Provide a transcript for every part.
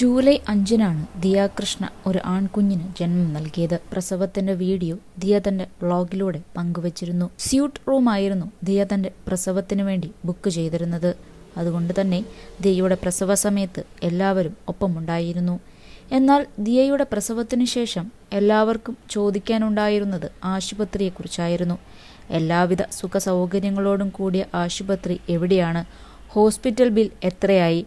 July അഞ്ചിനാണ് ദിയ കൃഷ്ണ ഒരു ആൺകുഞ്ഞിന് ജന്മം നൽകിയത്. പ്രസവത്തിന്റെ വീഡിയോ ദിയ തന്റെ ബ്ലോഗിലൂടെ പങ്കുവച്ചിരുന്നു. സ്യൂട്ട് റൂമായിരുന്നു ദിയ തന്റെ പ്രസവത്തിന് വേണ്ടി ബുക്ക് ചെയ്തിരുന്നത്. അതുകൊണ്ട് തന്നെ ദിയയുടെ പ്രസവ സമയത്ത് എല്ലാവരും ഒപ്പമുണ്ടായിരുന്നു. എന്നാൽ ദിയയുടെ പ്രസവത്തിനു ശേഷം എല്ലാവർക്കും ചോദിക്കാനുണ്ടായിരുന്നത് ആശുപത്രിയെക്കുറിച്ചായിരുന്നു. എല്ലാവിധ സുഖ സൗകര്യങ്ങളോടും കൂടിയ ആശുപത്രി എവിടെയാണ്? ഹോസ്പിറ്റൽ ബിൽ എത്രയായി?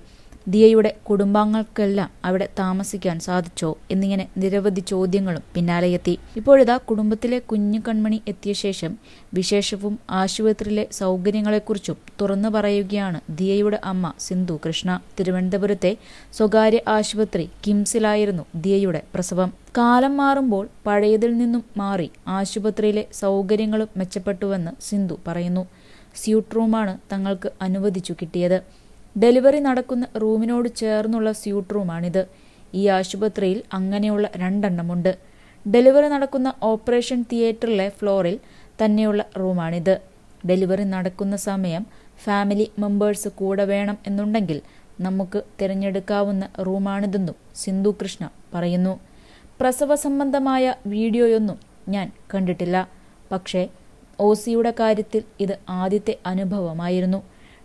ദിയയുടെ കുടുംബാംഗങ്ങൾക്കെല്ലാം അവിടെ താമസിക്കാൻ സാധിച്ചോ എന്നിങ്ങനെ നിരവധി ചോദ്യങ്ങളും പിന്നാലെയെത്തി ഇപ്പോഴിതാ കുടുംബത്തിലെ കുഞ്ഞു കൺമണി എത്തിയ ശേഷം വിശേഷവും ആശുപത്രിയിലെ സൗകര്യങ്ങളെക്കുറിച്ചും തുറന്നു പറയുകയാണ് ദിയയുടെ അമ്മ സിന്ധു കൃഷ്ണ. തിരുവനന്തപുരത്തെ സ്വകാര്യ ആശുപത്രി കിംസിലായിരുന്നു ദിയയുടെ പ്രസവം. കാലം മാറുമ്പോൾ പഴയതിൽ നിന്നും മാറി ആശുപത്രിയിലെ സൗകര്യങ്ങളും മെച്ചപ്പെട്ടുവെന്ന് സിന്ധു പറയുന്നു. സ്യൂട്ട് റൂമാണ് തങ്ങൾക്ക് അനുവദിച്ചു കിട്ടിയത്. ഡെലിവറി നടക്കുന്ന റൂമിനോട് ചേർന്നുള്ള സ്യൂട്ട് റൂമാണിത്. ഈ ആശുപത്രിയിൽ അങ്ങനെയുള്ള രണ്ടെണ്ണമുണ്ട്. ഡെലിവറി നടക്കുന്ന ഓപ്പറേഷൻ തിയേറ്ററിലെ ഫ്ലോറിൽ തന്നെയുള്ള റൂമാണിത്. ഡെലിവറി നടക്കുന്ന സമയം ഫാമിലി മെമ്പേഴ്സ് കൂടെ വേണം എന്നുണ്ടെങ്കിൽ നമുക്ക് തിരഞ്ഞെടുക്കാവുന്ന റൂമാണിതെന്നും സിന്ധു കൃഷ്ണ പറയുന്നു. പ്രസവ സംബന്ധമായ വീഡിയോയൊന്നും ഞാൻ കണ്ടിട്ടില്ല. പക്ഷേ ഒ സിയുടെ കാര്യത്തിൽ ഇത് ആദ്യത്തെ അനുഭവമായിരുന്നു.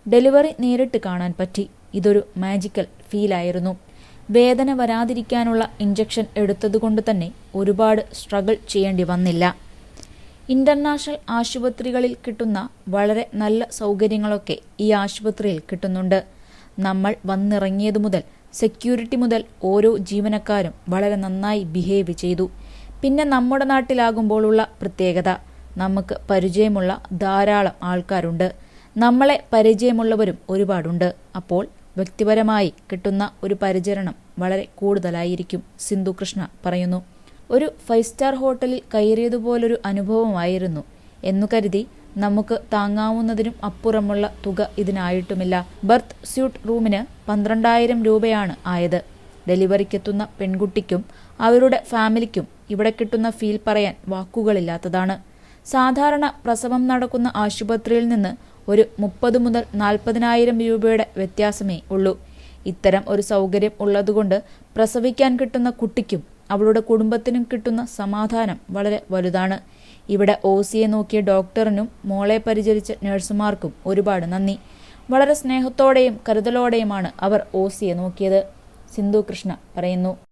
ഡെലിവറി നേരിട്ട് കാണാൻ പറ്റി. ഇതൊരു മാജിക്കൽ ഫീലായിരുന്നു. വേദന വരാതിരിക്കാനുള്ള ഇഞ്ചക്ഷൻ എടുത്തതുകൊണ്ട് തന്നെ ഒരുപാട് സ്ട്രഗിൾ ചെയ്യേണ്ടി വന്നില്ല. ഇന്റർനാഷണൽ ആശുപത്രികളിൽ കിട്ടുന്ന വളരെ നല്ല സൗകര്യങ്ങളൊക്കെ ഈ ആശുപത്രിയിൽ കിട്ടുന്നുണ്ട്. നമ്മൾ വന്നിറങ്ങിയതു മുതൽ സെക്യൂരിറ്റി മുതൽ ഓരോ ജീവനക്കാരും വളരെ നന്നായി ബിഹേവ് ചെയ്തു. പിന്നെ നമ്മുടെ നാട്ടിലാകുമ്പോഴുള്ള പ്രത്യേകത നമുക്ക് പരിചയമുള്ള ധാരാളം ആൾക്കാരുണ്ട്. നമ്മളെ പരിചയമുള്ളവരും ഒരുപാടുണ്ട്. അപ്പോൾ വ്യക്തിപരമായി കിട്ടുന്ന ഒരു പരിചരണം വളരെ കൂടുതലായിരിക്കും സിന്ധു കൃഷ്ണ പറയുന്നു. ഒരു ഫൈവ് സ്റ്റാർ ഹോട്ടലിൽ കയറിയതുപോലൊരു അനുഭവമായിരുന്നു. എന്നു കരുതി നമുക്ക് താങ്ങാവുന്നതിനും അപ്പുറമുള്ള തുക ഇതിനായിട്ടുമില്ല. ബർത്ത് സ്യൂട്ട് റൂമിന് പന്ത്രണ്ടായിരം രൂപയാണ് ആയത്. ഡെലിവറിക്കെത്തുന്ന പെൺകുട്ടിക്കും അവരുടെ ഫാമിലിക്കും ഇവിടെ കിട്ടുന്ന ഫീൽ പറയാൻ വാക്കുകളില്ലാത്തതാണ്. സാധാരണ പ്രസവം നടക്കുന്ന ആശുപത്രിയിൽ നിന്ന് ഒരു മുപ്പത് മുതൽ നാൽപ്പതിനായിരം രൂപയുടെ വ്യത്യാസമേ ഉള്ളൂ. ഇത്തരം ഒരു സൗകര്യം ഉള്ളതുകൊണ്ട് പ്രസവിക്കാൻ കിട്ടുന്ന കുട്ടിക്കും അവളുടെ കുടുംബത്തിനും കിട്ടുന്ന സമാധാനം വളരെ വലുതാണ്. ഇവിടെ ഒ സിയെ നോക്കിയ ഡോക്ടറിനും മോളെ പരിചരിച്ച നഴ്സുമാർക്കും ഒരുപാട് നന്ദി. വളരെ സ്നേഹത്തോടെയും കരുതലോടെയുമാണ് അവർ ഒ സിയെ നോക്കിയത്. സിന്ധു കൃഷ്ണ പറയുന്നു.